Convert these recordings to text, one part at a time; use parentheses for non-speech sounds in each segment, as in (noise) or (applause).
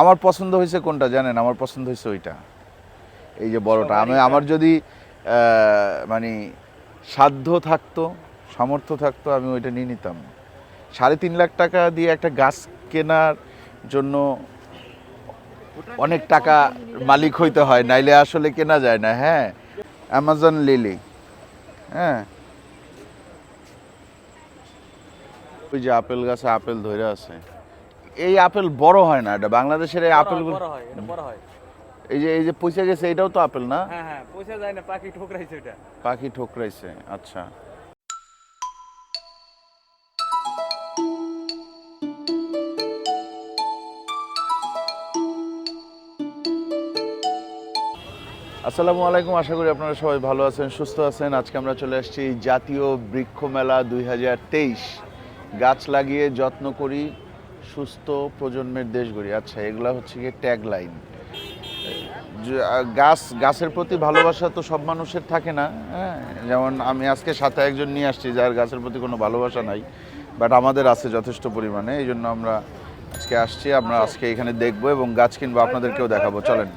আমার পছন্দ হয়েছে কোনটা জানেন? আমার পছন্দ হয়েছে ওইটা। এই যে বড়টা। আমি আমার যদি মানে সাধ্য থাকতো সামর্থ্য থাকতো আমি ওইটা নিয়ে নিতাম। সাড়ে তিন লাখ টাকা দিয়ে একটা গাছ কেনার জন্য অনেক টাকা মালিক হইতে হয় নাইলে আসলে কেনা যায় না হ্যাঁ? অ্যামাজন লিলি হ্যাঁ? ওই যে আপেল গাছে আপেল ধরে আছে। এই আপেল বড় হয় না এটা বাংলাদেশের এই আপেলগুলো বড় হয় এটা বড় হয়। এই যে এই যে পয়সা গেছে এটাও তো আপেল না? হ্যাঁ হ্যাঁ পয়সা যায় না পাখি ঠোকরাইছে এটা। পাখি ঠোকরাইছে আচ্ছা। আসসালামু আলাইকুম আশা করি আপনারা সবাই ভালো আছেন সুস্থ আছেন। আজকে আমরা চলে আসছি জাতীয় বৃক্ষ মেলা দুই হাজার তেইশ। গাছ লাগিয়ে যত্ন করি সুস্থ প্রজন্মের দেশ গড়ি। আচ্ছা এগুলো হচ্ছে গিয়ে ট্যাগ লাইন গাছ, গাছের প্রতি ভালোবাসা তো সব মানুষের থাকে না হ্যাঁ? যেমন আমি আজকে সাথে একজন নিয়ে আসছি, যার গাছের প্রতি কোনো ভালোবাসা নাই বাট আমাদের আছে যথেষ্ট পরিমাণে এই জন্য আমরা আজকে আসছি, আমরা আজকে এখানে দেখব এবং গাছ কিনবো, আপনাদেরকেও দেখাবো। চলেন।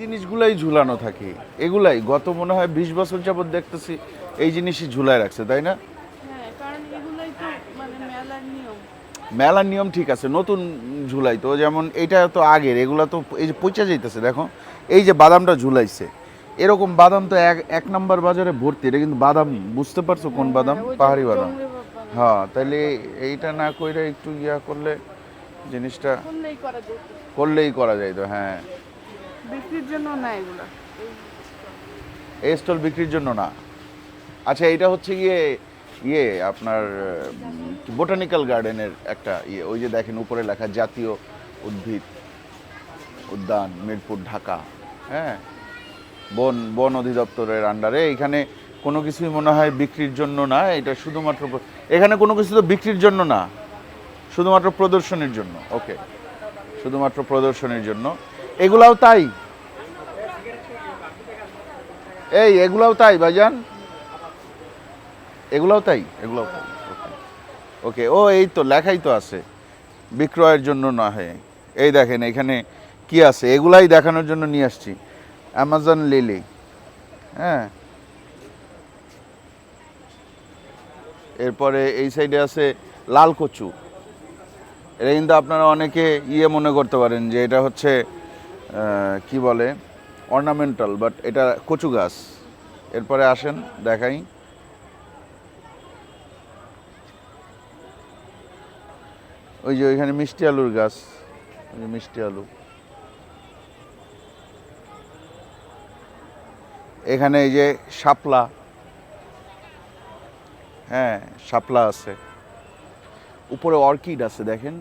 জিনিসগুলাই ঝুলানো থাকে। এগুলাই গত মনে হয় বিশ বছর যাবৎ দেখতেছি এই জিনিসই ঝুলায় রাখছে তাই না? হ্যাঁ তো মানে মেলার নিয়ম। ঠিক আছে নতুন ঝুলাই তো যেমন এটা তো আগের এগুলা তো এই যে পচা যাইতেছে দেখো। এই যে বাদামটা ঝুলাইছে এরকম বাদাম তো এক এক নম্বর বাজারে ভর্তি এটা কিন্তু বাদাম বুঝতে পারছ কোন বাদাম? হ্যাঁ, যে পাহাড়ি বাদাম। বাদাম। হ্যাঁ তাহলে এইটা না কইরা একটু ইয়া করলে জিনিসটা করলেই করা করা যাইতো হ্যাঁ। বিক্রির জন্য না এগুলো? এই স্টল বিক্রির জন্য না। আচ্ছা এটা হচ্ছে গিয়ে ইয়ে আপনার বোটানিক্যাল গার্ডেনের একটা ইয়ে। ওই যে দেখেন, উপরে লেখা জাতীয় উদ্ভিদ, উদ্যান, মিরপুর, ঢাকা। হ্যাঁ? বন বন অধিদপ্তরের আন্ডারে এখানে কোনো কিছুই মনে হয় বিক্রির জন্য না। এটা শুধুমাত্র এখানে কোনো কিছু তো বিক্রির জন্য না। শুধুমাত্র প্রদর্শনীর জন্য। ওকে শুধুমাত্র প্রদর্শনীর জন্য। এগুলাও তাই। এই, এগুলাও তাই, ভাইজান। এগুলাও তাই? এগুলাও ওকে ও, এই তো, লেখাই তো আছে। বিক্রয়ের জন্য না হয়। এই দেখেন, এখানে কি আছে? এগুলাই দেখানোর জন্য নিয়ে আসছি। অ্যামাজন লিলি হ্যাঁ। এরপরে এই সাইডে আছে লাল কচু। এটা কিন্তু আপনারা অনেকে ইয়ে মনে করতে পারেন যে এটা হচ্ছে কি বলে? অর্নামেন্টাল বাট এটা কচু গাছ। এরপরে আসেন, দেখাই। ওই যে ওইখানে মিষ্টি আলুর গাছ, ওই যে মিষ্টি আলু। এখানে এই যে শাপলা। হ্যাঁ শাপলা আছে। উপরে অর্কিড আছে, দেখেন।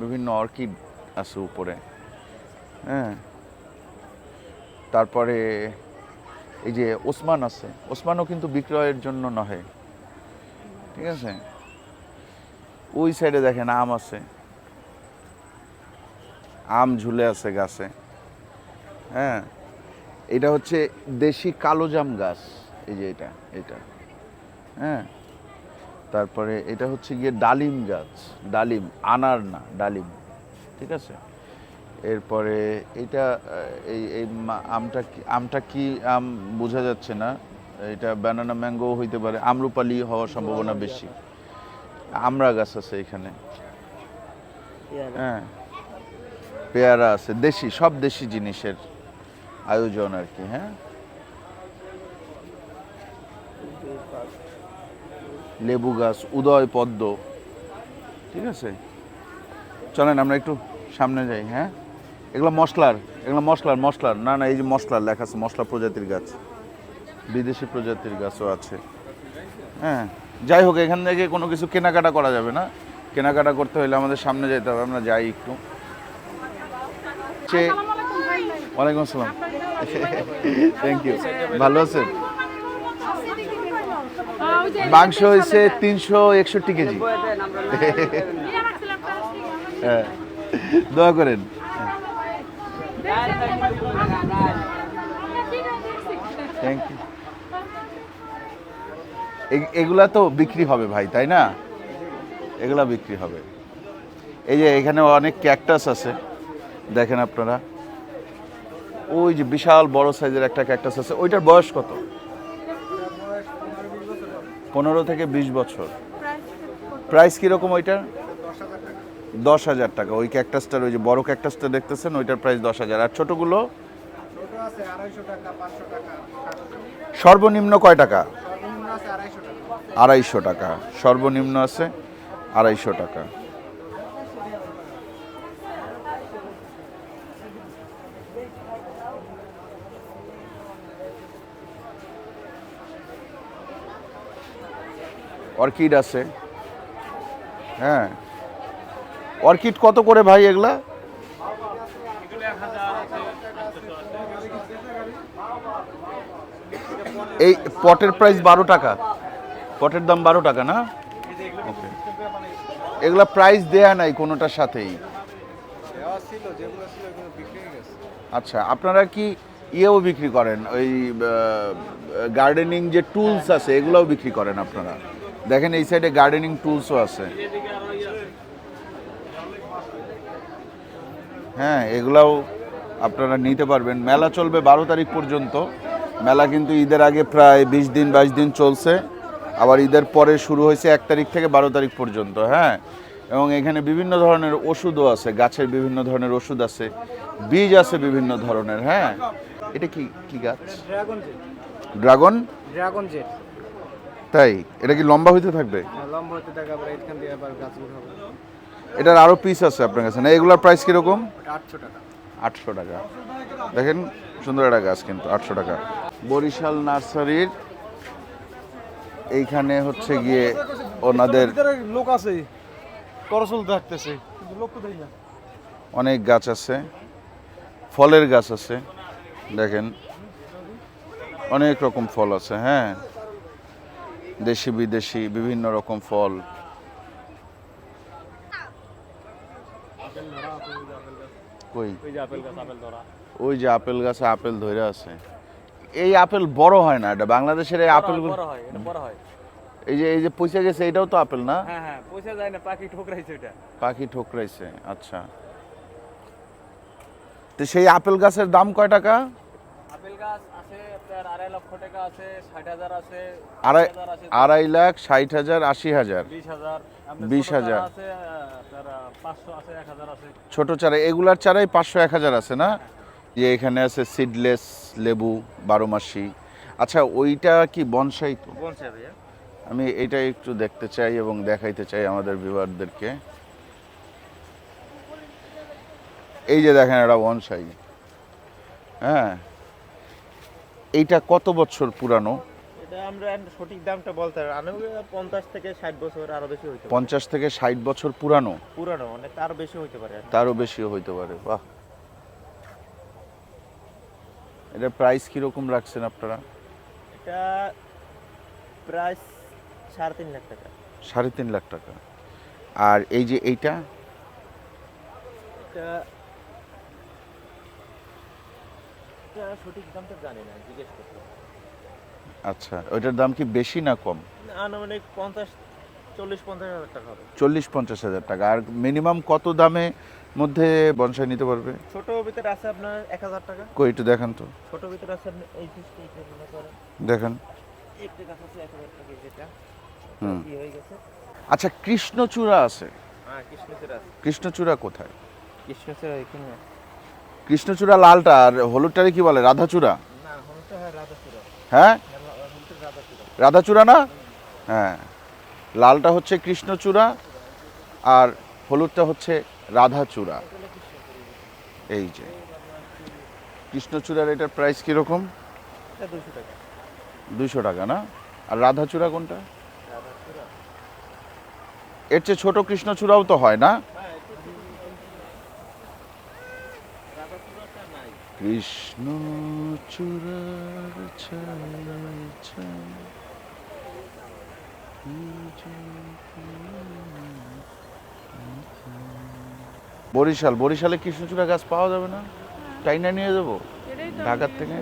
বিভিন্ন অর্কিড আছে উপরে। হ্যাঁ। তারপরে এই যে ওসমান আছে, ওসমানও কিন্তু বিক্রয়ের জন্য নহে। ঠিক আছে? ওই সাইডে দেখেন আম আছে। আম ঝুলে আছে গাছে। হ্যাঁ? এটা হচ্ছে দেশি কালোজাম গাছ। এই যে এটা এটা। হ্যাঁ? তারপরে এটা হচ্ছে গিয়ে ডালিম গাছ। ডালিম, আনার না, ডালিম। ঠিক আছে? এরপরে এটা এই এই আমটা কি আমটা কি আম বোঝা যাচ্ছে না? এটা ব্যানানা ম্যাঙ্গো হইতে পারে আমরুপালি হওয়ার সম্ভাবনা বেশি। আমড়া গাছ আছে এখানে। হ্যাঁ। পেয়ারা আছে দেশি সব দেশি জিনিসের আয়োজন আর কি হ্যাঁ। লেবু গাছ উদয় পদ্ম ঠিক আছে? চলেন আমরা একটু সামনে যাই হ্যাঁ। এগুলো মশলার এগুলো মশলার মশলার। না না, এই যে মশলার লেখা আছে, মশলা প্রজাতির গাছ। বিদেশি প্রজাতির গাছও আছে। হ্যাঁ যাই হোক, এখান থেকে কোনো কিছু কেনাকাটা করা যাবে না। কেনাকাটা করতে হলে আমাদের সামনে যেতে হবে, আমরা যাই একটু। ওয়ালাইকুম আসসালাম। থ্যাংক ইউ ভালো আছেন? মাংস হয়েছে তিনশো একষট্টি কেজি। হ্যাঁ। দোয়া করেন। থ্যাংক ইউ এগুলা তো বিক্রি হবে ভাই তাই না? এগুলা বিক্রি হবে। এই যে এখানে অনেক ক্যাকটাস আছে দেখেন আপনারা। ওই যে বিশাল বড় সাইজের একটা ক্যাকটাস আছে ওইটার বয়স কত? পনেরো থেকে বিশ বছর। প্রাইস প্রাইস কীরকম ওইটার? দশ হাজার টাকা। ওই ক্যাকটাসটার ওই যে বড় ক্যাকটাসটা দেখতেছেন, ওইটার প্রাইস দশ হাজার। আর ছোটোগুলো? সর্বনিম্ন কয় টাকা? আড়াইশো টাকা। সর্বনিম্ন আছে আড়াইশো টাকা। অর্কিড আছে। হ্যাঁ। অর্কিড কত করে ভাই এগুলা? এই পটের প্রাইস বারো টাকা। পটের দাম বারো টাকা না? ওকে এগুলা প্রাইস দেয়া নাই কোনোটার সাথেই। আচ্ছা আপনারা কি ইয়েও বিক্রি করেন? ওই গার্ডেনিং যে টুলস আছে, এগুলোও বিক্রি করেন আপনারা? দেখেন এই সাইডে গার্ডেনিং টুলসও আছে। হ্যাঁ এগুলাও আপনারা নিতে পারবেন। মেলা চলবে বারো তারিখ পর্যন্ত। মেলা কিন্তু ঈদের আগে প্রায় বিশ দিন বাইশ দিন চলছে। আবার ঈদের পরে শুরু হয়েছে এক তারিখ থেকে বারো তারিখ পর্যন্ত হ্যাঁ। এবং এখানে বিভিন্ন ধরনের ওষুধও আছে গাছের বিভিন্ন ধরনের ওষুধ আছে বীজ আছে বিভিন্ন ধরনের হ্যাঁ। এটা কি কি গাছ? Dragon dragon? তাই? এটা কি লম্বা হইতে থাকবে? লম্বা হতে টাকা আবার এখান দিয়ে আবার গাছ উঠাবো। এটার আরও পিস আছে আপনার কাছে না? এগুলোর প্রাইস কীরকম? আটশো টাকা। আটশো টাকা। দেখেন সুন্দর একটা গাছ কিন্তু আটশো টাকা। বরিশাল নার্সারির এইখানে হচ্ছে গিয়ে ওনাদের লোক আছে করসল থাকতেছে। কিন্তু লোক তো না। অনেক গাছ আছে ফলের গাছ আছে দেখেন। অনেক রকম ফল আছে হ্যাঁ। দেশি বিদেশি বিভিন্ন রকম ফল। কই? ওই যে আপেল গাছ আপেল ধরা। আছে। এই আপেল বড় হয় না? এটা বাংলাদেশের এই হয় হয় এই যে এই যে পয়সা গেছে এটাও তো আপেল না? হ্যাঁ হ্যাঁ পয়সা যায় না পাখি ঠোকরাইছে এটা পাখি ঠোকরাইছে আচ্ছা। তো সেই আপেল গাছের দাম কয় টাকা? আপেল গাছ আছে আপনার আড়াই লক্ষ টাকা আছে ষাট হাজার আছে আড়াই আড়াই লাখ ষাট হাজার আশি হাজার। বিশ হাজার আপনার 20,000 ছোট চারা আছে পাঁচশো আছে এক হাজার আছে। ছোট চারা এগুলার চারাই পাঁচশো এক হাজার আছে না? যে এখানে আছে সিডলেস লেবু বারো মাসি আচ্ছা ওইটা কি বনসাই তো? ভাইয়া। আমি এটা একটু দেখতে চাই এবং দেখাইতে চাই আমাদের ভিউয়ারদেরকে এই যে দেখেন এটা বনসাই। হ্যাঁ? এইটা কত বছর পুরানো? এটা আমরা সঠিক দামটা বলতে পঞ্চাশ থেকে ষাট বছর আরও বেশি হইতে পঞ্চাশ থেকে ষাট বছর পুরানো? পুরানো অনেক আরও বেশি হইতে পারে তারও বেশিও হইতে পারে বাহ। এটা প্রাইস কীরকম রাখছেন আপনারা? এটা প্রায় সাড়ে তিন লাখ টাকা। সাড়ে তিন লাখ টাকা। আর এই যে এইটা? এটা এটা সঠিক দামটা জানি না জিজ্ঞেস করতে আচ্ছা ওইটার দাম কি বেশি না কম? আনুমানিক পঞ্চাশ চল্লিশ পঞ্চাশ হাজার টাকা হবে। চল্লিশ পঞ্চাশ হাজার টাকা। আর মিনিমাম কত দামে মধ্যে বনসাই নিতে পারবে? ছোট ভিতরে আছে আপনার এক হাজার টাকা। কই একটু দেখান তো। ছোট ভিতরে আছে আপনি এই মনে দেখান। একটা গাছ আছে এক হাজার টাকা যেটা। হুম। কি হয়ে গেছে? আচ্ছা কৃষ্ণচূড়া আছে। হ্যাঁ কৃষ্ণচূড়া আছে। কৃষ্ণচূড়া কোথায়? কৃষ্ণচূড়া এখানে কৃষ্ণচূড়া লালটা আর হলুদটারে কি বলে? রাধাচূড়া? হয় রাধাচূড়া। না? হ্যাঁ। লালটা হচ্ছে কৃষ্ণচূড়া আর হলুদটা হচ্ছে রাধাচূড়া। এই যে। কৃষ্ণচূড়ার এটার প্রাইস কীরকম? দুশো টাকা। না? আর রাধাচূড়া কোনটা? এর চেয়ে ছোট কৃষ্ণচূড়াও তো হয় না রাধাচূড়াটা নাই কৃষ্ণ চূড়ার বরিশাল বরিশালে কৃষ্ণচূড়া গাছ পাওয়া যাবে না? টাইনা নিয়ে যাব? ঢাকার থেকে?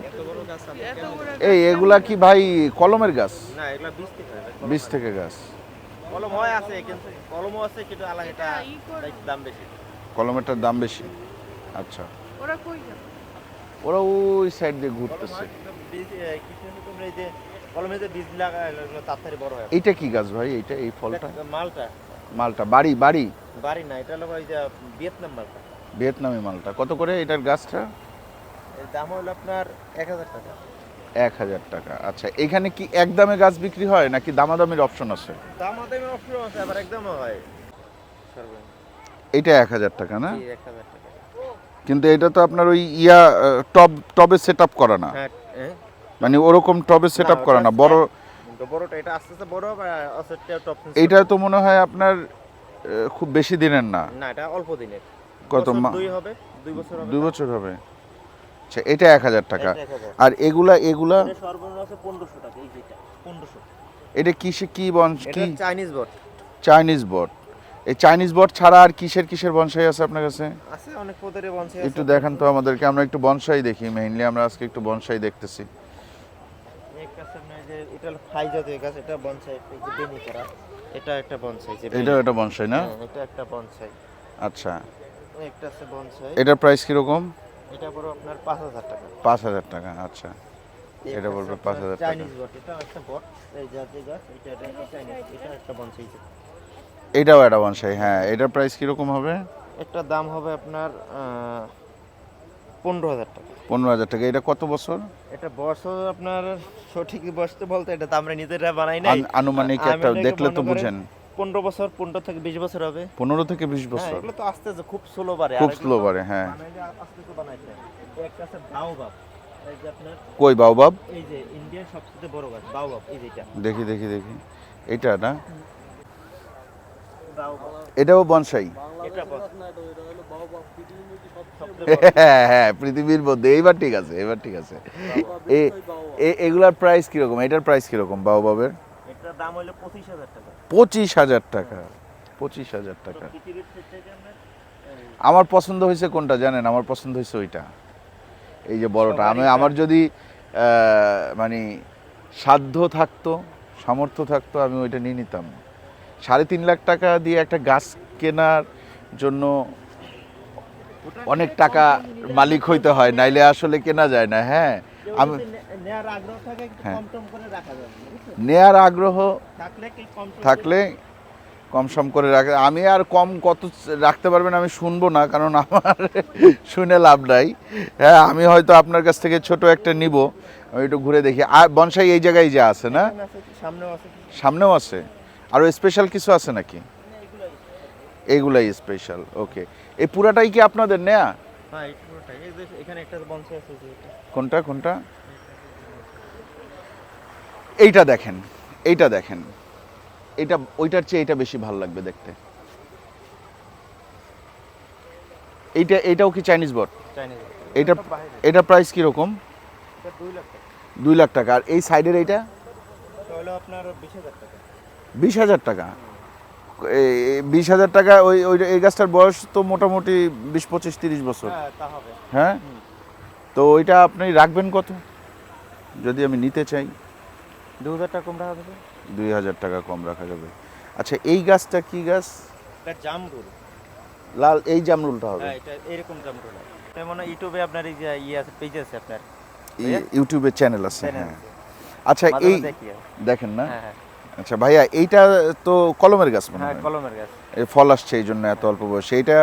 এই এগুলা কি ভাই কলমের গাছ? না বীজ থেকে হয়, গাছ। কলম হয় আছে কিন্তু কলমও আছে কিন্তু আলাদা এটা এটা ই করে- একটু দাম বেশি। কলমেরটার দাম বেশি। আচ্ছা। ওরা কই গেল ওরা ওই সাইড দিয়ে ঘুরতেছে। কিন্তু বীজ এ, কিছু কিছু তোমরা এই যে কলমে যে বীজ লাগা এগুলো তাড়াতাড়ি বড় এইটা কি গাছ ভাই? এইটা এই ফলটা? এটা মালটা। মালটা বাড়ি বাড়ি? বাড়ি না এটা হলো ওই যে ভিয়েতনাম মালটা। ভিয়েতনামি মালটা। কত করে এটার গাছটা? দাম হলো আপনার এক হাজার টাকা। এক হাজার টাকা। আচ্ছা এখানে কি একদমে গাছ বিক্রি হয় নাকি দামাদামির অপশন আছে? দাম আদায় অপশন আছে আবার একদম হয়। এটা এক হাজার টাকা না? এক হাজার টাকা। কিন্তু এটা তো আপনার ওই ইয়া টব টবে সেট আপ করা না। হ্যাঁ মানে ওরকম টবে সেট আপ করা না বড় বড়টা এটা আস্তে আস্তে বড় টপ এইটা তো মনে হয় আপনার খুব বেশি দিনের না। না এটা অল্প দিনের। কত দুই হবে দুই বছর হবে। দুই বছর হবে। আচ্ছা এটা এক হাজার টাকা। এটা। আর এগুলা এগুলা এটা সর্বনিম্ন পনেরোশো টাকা এই যেটা পনেরোশো। এটা কিসে কি বন কি? চাইনিজ বট চাইনিজ বট এই চাইনিজ বট ছাড়া আর কিসের কিসের বনসাই আছে আপনার কাছে? আছে অনেক পদের বংশে একটু দেখান তো আমাদেরকে আমরা একটু বনসাই দেখি মেইনলি আমরা আজকে একটু বনসাই দেখতেছি। এটা ফাই জাতীয় গাছ এটা বনসাই বেনি করা এটা একটা বনসাই যে একটা বনসাই না? হ্যাঁ, এটা একটা বনসাই আচ্ছা। একটা আছে বনসাই এটার প্রাইস এটা আপনার টাকা। আচ্ছা। এটা বলবে 5,000 টাকা। চাইনিজ বট এটা একটা বট এই জাতীয় গাছ এটা একটা চাইনিজ এটা একটা বনসাই এটাও একটা বনসাই হ্যাঁ। এটার প্রাইস কীরকম হবে? এটার দাম হবে আপনার পনেরো হাজার টাকা। পনেরো হাজার টাকা। এটা কত বছর? এটা বছর আপনার সঠিক বসতে বলতে এটা তো আমরা নিজেরা বানাই নাই। আনুমানিক একটা দেখলে তো বুঝেন। পনেরো বছর পনেরো থেকে বিশ বছর হবে। পনেরো থেকে বিশ হ্যাঁ বছর। এগুলো তো আস্তে আস্তে খুব স্লো বাড়ে। খুব স্লো বাড়ে হ্যাঁ। আস্তে একটা আছে বাউবাব কই বাউবাব এই যে ইন্ডিয়ার সবচেয়ে বড় গাছ বাউবাব এই যেটা দেখি দেখি দেখি। এটা না? এটাও বনসাই। হ্যাঁ হ্যাঁ পৃথিবীর মধ্যে। এইবার ঠিক আছে এবার ঠিক আছে। এগুলার প্রাইস কীরকম? এটার প্রাইস কীরকম বাউবাবের এটার পঁচিশ হাজার টাকা। পঁচিশ হাজার টাকা আমার পছন্দ হয়েছে কোনটা জানেন? আমার পছন্দ হয়েছে ওইটা। এই যে বড়টা। আমি আমার যদি মানে সাধ্য থাকতো সামর্থ্য থাকতো আমি ওইটা নিয়ে নিতাম। সাড়ে তিন লাখ টাকা দিয়ে একটা গাছ কেনার জন্য অনেক টাকা মালিক হইতে হয় নাইলে আসলে কেনা যায় না হ্যাঁ। আমি নেয়ার আগ্রহ থাকে হ্যাঁ। থাকলে কম সম করে রাখে। আমি আর কম কত রাখতে পারবেন আমি শুনব না কারণ আমার (laughs) শুনে লাভ নাই। হ্যাঁ আমি হয়তো আপনার কাছ থেকে ছোট একটা নিব আমি একটু ঘুরে দেখি। আর বনসাই এই জায়গায় যা আছে না? সামনেও আছে? আরও স্পেশাল কিছু আছে নাকি? এইগুলাই স্পেশাল ওকে এই পুরাটাই কি আপনাদের নেয়া? হ্যাঁ। কোনটা কোনটা? এইটা দেখেন এইটা দেখেন। এটা ওইটার চেয়ে এটা বেশি ভালো লাগবে দেখতে। এইটা এইটাও কি চাইনিজ বট? চাইনিজ এটা এটা প্রাইস কীরকম? এটা দুই লাখ টাকা। দুই লাখ টাকা। আর এই সাইডের এইটা? আপনার বিশ হাজার টাকা। বিশ হাজার টাকা। বিশ হাজার টাকা ওই ওই এই গাছটার বয়স তো মোটামুটি বিশ পঁচিশ তিরিশ বছর। হ্যাঁ তা হ্যাঁ? তো ওইটা আপনি রাখবেন কত? যদি আমি নিতে চাই। দু হাজার টাকা কম রাখা যাবে? দুই হাজার টাকা কম রাখা যাবে। আচ্ছা এই গাছটা কি গাছ? জামরুল। লাল এই জামরুলটা হবে? হ্যাঁ এটা এরকম জামরুল মনে ইউটিউবে আপনার এই যে ইয়ে আছে পেজ আছে আপনার। ইউটিউবে চ্যানেল আছে হ্যাঁ। আচ্ছা এই দেখেন না? হ্যাঁ হ্যাঁ। আচ্ছা ভাইয়া এইটা তো কলমের গাছ মানে হ্যাঁ কলমের গাছ। এই ফল আসছে এই জন্য এত অল্প বয়সে। এইটা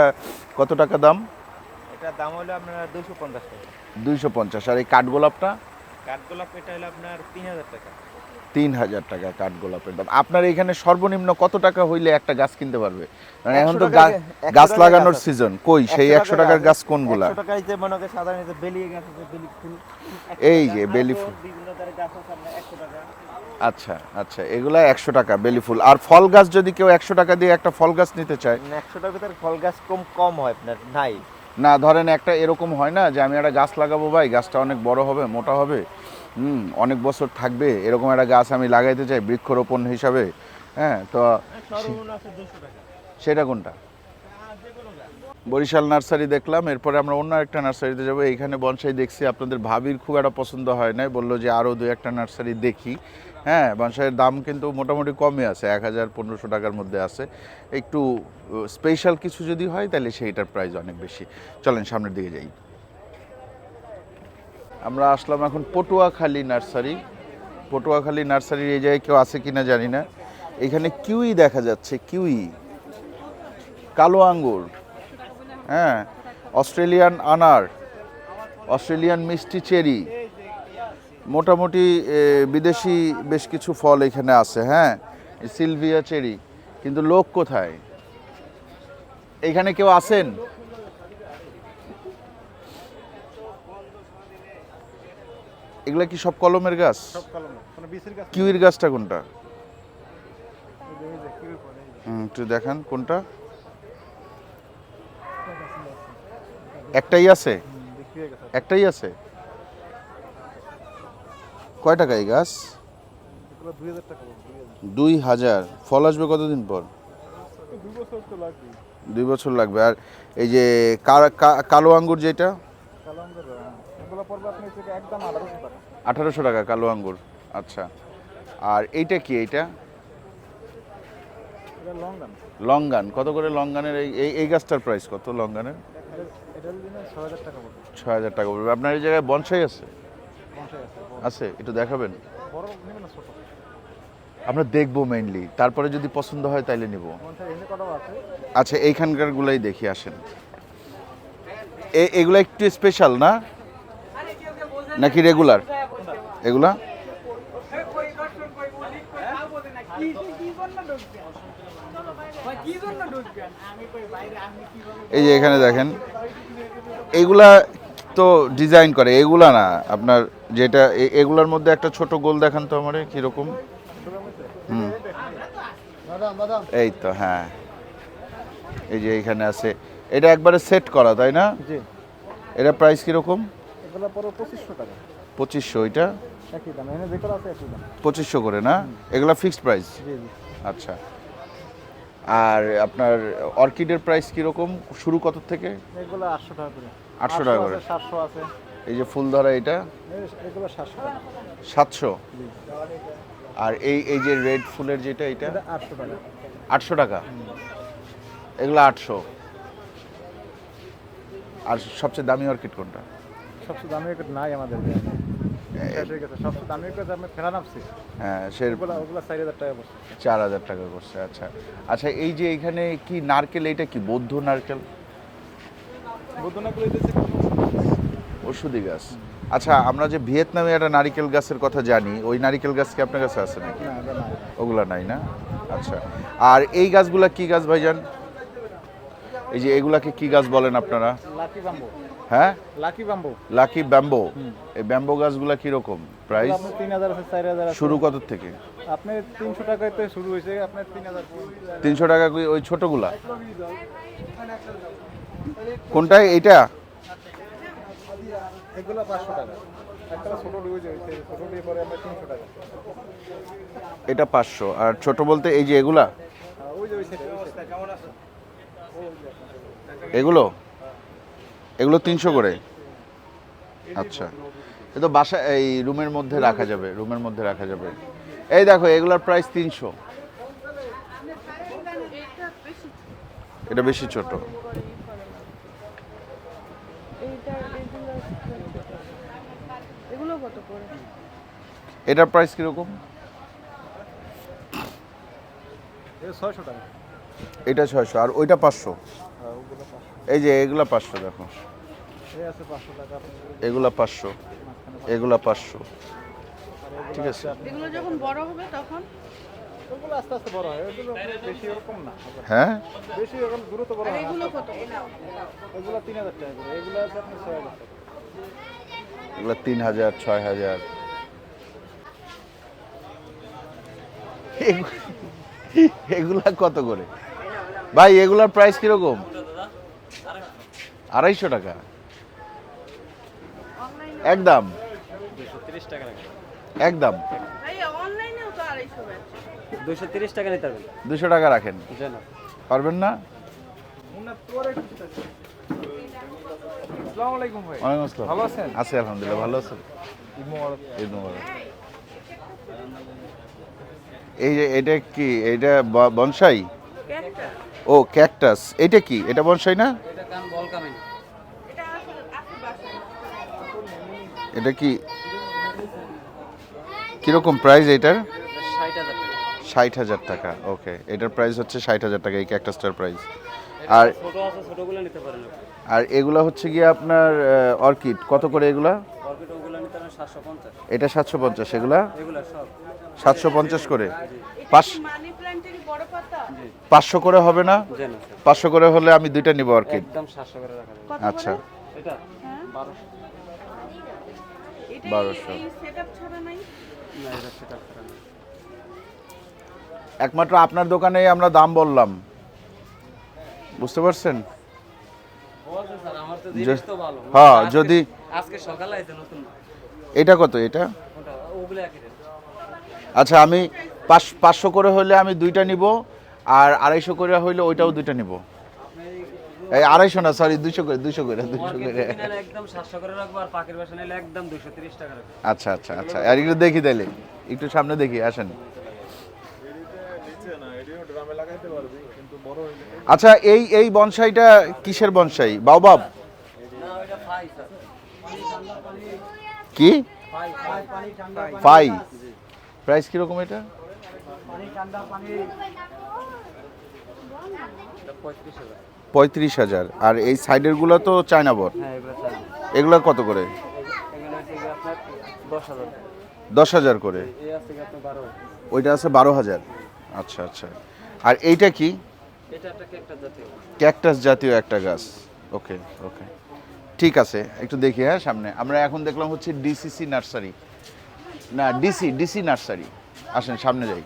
কত টাকা দাম? এটা দাম হলো আপনার দুশো পঞ্চাশ টাকা। দুইশো পঞ্চাশ। আর এই কাঠগোলাপটা? কাঠগোলাপ এটা হলো আপনার তিন হাজার টাকা। তিন হাজার টাকা কাঠগোলাপের দাম। আপনার এখানে সর্বনিম্ন কত টাকা হইলে একটা গাছ কিনতে পারবে? মানে এখন তো টাকা- গা- 100 গাছ লাগানোর সিজন কই? সেই একশো টাকার গাছ কোনগুলা? এই যে বেলি ফুল। টাকা। আচ্ছা আচ্ছা এগুলা একশো টাকা বেলি ফুল। আর ফল গাছ যদি কেউ একশো টাকা দিয়ে একটা ফল গাছ নিতে চায়? একশো টাকার ভিতরে ফল গাছ কম কম হয় আপনার নাই। না, ধরেন একটা এরকম হয় না যে আমি একটা গাছ লাগাবো ভাই, গাছটা অনেক বড় হবে, মোটা হবে, হুম, অনেক বছর থাকবে, এরকম একটা গাছ আমি লাগাইতে চাই বৃক্ষরোপণ হিসাবে হ্যাঁ তো সেটা কোনটা? বরিশাল নার্সারি দেখলাম, এরপরে আমরা অন্য একটা নার্সারিতে যাব, এইখানে বনসাই দেখছি, আপনাদের ভাবির খুব একটা পছন্দ হয় না বলল যে আরও দু একটা নার্সারি দেখি হ্যাঁ বনসাইয়ের দাম কিন্তু মোটামুটি কমই আছে, এক হাজার পনেরোশো টাকার মধ্যে আছে। একটু স্পেশাল কিছু যদি হয়, তাহলে সেইটার প্রাইস অনেক বেশি। চলেন সামনের দিকে যাই। আমরা আসলাম এখন পটুয়াখালী নার্সারি। পটুয়াখালী নার্সারির এই জায়গায় কেউ আছে কি না জানি না। এখানে কিউই দেখা যাচ্ছে, কিউই। কালো আঙ্গুর। হ্যাঁ অস্ট্রেলিয়ান আনার, অস্ট্রেলিয়ান মিষ্টি চেরি। মোটামুটি বিদেশি বেশ কিছু ফল এখানে আছে হ্যাঁ? সিলভিয়া চেরি কিন্তু লোক কোথায়? এখানে কেউ আছেন? এগুলা কি সব কলমের গাছ? গাছ। কিউইর গাছটা কোনটা? একটু দেখান কোনটা। একটাই আছে? একটাই আছে? কয় টাকা এই গাছ? দুই হাজার ফল আসবে কতদিন পর? দুই বছর লাগবে। আর এই যে কালো আঙ্গুর যেটা? হ্যাঁ। আঠারোশো টাকা। কালো আঙ্গুর। আচ্ছা। আর এইটা কি এইটা? লঙ্গান। কত করে লঙ্গানের এই এই- এই গাছটার প্রাইস কত লঙ্গানের? ছ হাজার টাকা পড়বে ছয় হাজার টাকা পড়বে আপনার এই জায়গায় বনসাই আছে? পঞ্চাশ আছে। আছে, একটু দেখাবেন? আমরা দেখব মেইনলি তারপরে যদি পছন্দ হয় তাইলে নিব। আচ্ছা এইখানকার গুলাই দেখি, আসেন। এগুলা একটু স্পেশাল না? নাকি রেগুলার এগুলা? এই যে এখানে দেখেন। এগুলা তো ডিজাইন করে, এগুলা না, আপনার যেটা এগুলার মধ্যে একটা ছোট গোল দেখান তো আমারে কীরকম? হুম। এই তো হ্যাঁ। এই যে এখানে আছে। এটা একবারে সেট করা তাই না? এটা প্রাইস কীরকম? পঁচিশশো এটা? পঁচিশশো করে না? এগুলা ফিক্সড প্রাইস আচ্ছা। আর আপনার অর্কিডের প্রাইস কীরকম? শুরু কত থেকে? এগুলো আটশো টাকা করে। 800 টাকা করে। সাতশো আছে। এই যে ফুল ধরা এটা? সাতশো। আর এই এই যে রেড ফুলের যেটা এটা? আটশো টাকা। আটশো টাকা এগুলো আটশো। আর সবচেয়ে দামি অর্কিড কোনটা? সবচেয়ে দামি একটা নাই আমাদের সবচেয়ে দামি একটা আমি ফেরা নামছি। হ্যাঁ সে ওগুলো চার হাজার টাকা চার হাজার টাকা করছে আচ্ছা। আচ্ছা এই যে এখানে কি নারকেল এটা কি বৌদ্ধ নারকেল? বুদ্ধনাগুলো দিতেছে ওষুধি গাছ। আচ্ছা আমরা যে ভিয়েতনামে একটা নারিকেল গাছের কথা জানি ওই নারিকেল গাছ কি আপনার কাছে আছে নাকি? ওগুলা নাই না? আচ্ছা আর এই গাছগুলা কি গাছ ভাইজান? এই যে এগুলাকে কি গাছ বলেন আপনারা? হ্যাঁ? Lucky bamboo lucky bamboo. এই ব্যাম্বো গাছগুলা কীরকম? প্রাইস? তিন হাজার চার হাজার শুরু কত থেকে? আপনি তিনশো টাকায় তো শুরু হয়েছে আপনার তিন হাজার তিনশো টাকা কি- ওই ছোটগুলা? কোনটা এইটা? এগুলো পাঁচশো টাকা। একটা ছোট ডুবে হয়েছে ছোট দিয়ে পরে আমরা তিনশো টাকা। এটা পাঁচশো। আর ছোট বলতে এই যে এগুলা? ওই যে ওই কেমন আছে? এগুলো? এগুলো তিনশো করে? আচ্ছা। এ তো বাসা এই রুমের মধ্যে রাখা যাবে রুমের মধ্যে রাখা যাবে। এই দেখো এগুলোর প্রাইস তিনশো। বেশি এটা বেশি ছোট এইটা এগুলো এগুলো কত করে এটার প্রাইস কীরকম? এটা ছয়শো টাকা। এটা ছয়শো আর ওইটা পাঁচশো? পাঁচশো। এই যে এগুলা পাঁচশো দেখো। এগুলা পাঁচশো এগুলা পাঁচশো। ঠিক আছে। এগুলো যখন বড় হবে তখন? ওগুলো আস্তে আস্তে বড় হয়। ওগুলো বেশি ওরকম না। হ্যাঁ? বেশি ওরকম দ্রুত বড় আর হয় এগুলো তিন হাজার টাকা করে। এগুলো আছে আপনার ছয় হাজার। এগুলো কত করে? ভাই এগুলার প্রাইস কীরকম? আড়াইশো টাকা। একদম। একদম। দুশো টাকা রাখেন। পারবেন না? আছি আলহামদুলিল্লাহ ভালো আছেন এই যে এটা কি? এটা ব- বনসাই? ও ক্যাকটাস। এটা কি? এটা বনসাই না? এটা কি? কীরকম প্রাইস এটার? ষাট হাজার টাকা। ওকে এটার প্রাইস হচ্ছে ষাট হাজার টাকা এই ক্যাকটাসটার প্রাইস আর আর এগুলা হচ্ছে গিয়ে আপনার অর্কিড। কত করে এগুলা? এটা সাতশো পঞ্চাশ এগুলা? এগুলো সব। সাতশো পঞ্চাশ করে। পাঁচশো করে হবে না? পাঁচশো করে হলে আমি দুইটা নিব আর একদম সাতশো করে রাখা যাবে। কত আচ্ছা হ্যাঁ? বারোশো। একমাত্র আপনার দোকানেই আমরা দাম বললাম। বুঝতে পারছেন? বলছে স্যার আমার তো যে- জিনিস তো ভালো। হ্যাঁ, যদি- আজকে সকালে এটা কত এটা? আচ্ছা আমি পাঁচ পাঁচশো করে হলে আমি দুইটা নিব আর আড়াইশো করে হইলে ওইটাও দুইটা নিব। এই আড়াইশো না সরি দুইশো করে দুইশো করে করে। করে দুশো রাখব। আচ্ছা আচ্ছা আচ্ছা আর একটু দেখি তাইলে একটু সামনে দেখি আসেন। আচ্ছা এই এই বনসাইটা কিসের বনসাই? স্যার। কি? ফাই প্রাইস কীরকম এটা? পঁয়ত্রিশ হাজার। আর এই সাইডেরগুলো তো চায়না বর হ্যাঁ এগুলো কত করে? দশ হাজার করে। ওইটা আছে বারো হাজার। আচ্ছা আচ্ছা। আর এইটা কি? ক্যাকটাস জাতীয় একটা গাছ। ওকে ওকে। ঠিক আছে একটু দেখি হ্যাঁ সামনে। আমরা এখন দেখলাম হচ্ছে ডিসিসি নার্সারি। না ডিসি ডিসি নার্সারি আসেন সামনে যাই।